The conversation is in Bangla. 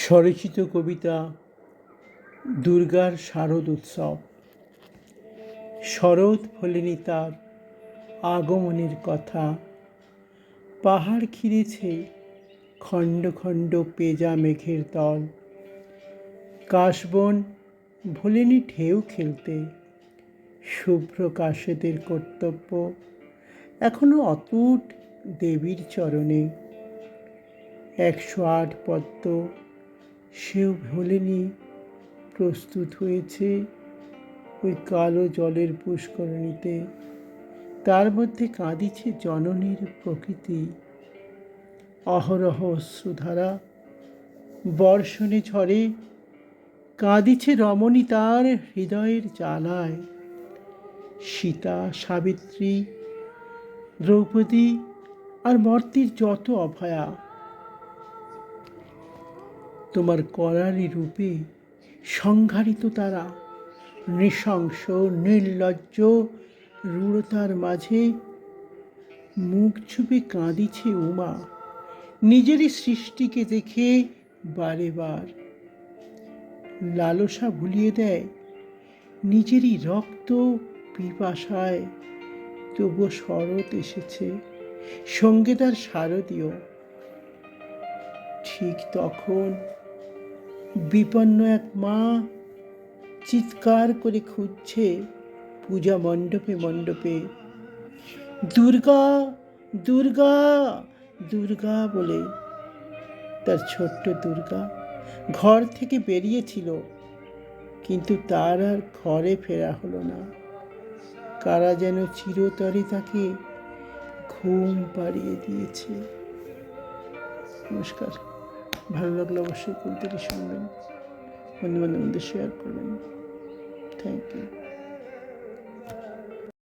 স্বরচিত কবিতা দুর্গার শারদ উৎসব। শরৎ ফলেনি তার আগমনের কথা। পাহাড় ঘিরেছে খণ্ড খণ্ড পেজা মেঘের দল কাশবন ভোলেনি ঢেউ খেলতে। শুভ্র কাশেদের কর্তব্য এখনও অটুট দেবীর চরণে। একশো আট পদ্ম সেও ভোলেনি, প্রস্তুত হয়েছে ওই কালো জলের পুষ্করণীতে। তার মধ্যে কাঁদিছে জননীর প্রকৃতি। অহরহ অশ্রুধারা, বর্ষণে ঝরে কাঁদিছে রমণী তার হৃদয়ের জ্বালায়। সীতা, সাবিত্রী, দ্রৌপদী আর মর্তির যত অভয়া তোমার করালি রূপে সংঘারিত তারা, নৃশংস, নির্লজ্জ রূঢ়তার মাঝে মুখ চুপে কাঁদিছে উমা, নিজেরই সৃষ্টিকে দেখে বারে বার। লালসা ভুলিয়ে দেয়, নিজেরই রক্ত পিপাসায় তবু শরৎ এসেছে, সঙ্গে তার শারদীয়। ঠিক তখন বিপন্ন এক মা চিৎকার করে খুঁজছে পূজা মণ্ডপে মণ্ডপে। দুর্গা দুর্গা দুর্গা বলে। তার ছোট্ট দুর্গা ঘর থেকে বেরিয়েছিল, কিন্তু তার আর ঘরে ফেরা হলো না। কারা যেন চিরতরে তাকে ঘুম পাড়িয়ে দিয়েছে। নমস্কার। ভালো লাগলে অবশ্যই কবিতাটি শুনবেন। বন্ধু বান্ধবদের শেয়ার করবেন। Thank you